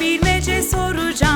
bilmece soracağım.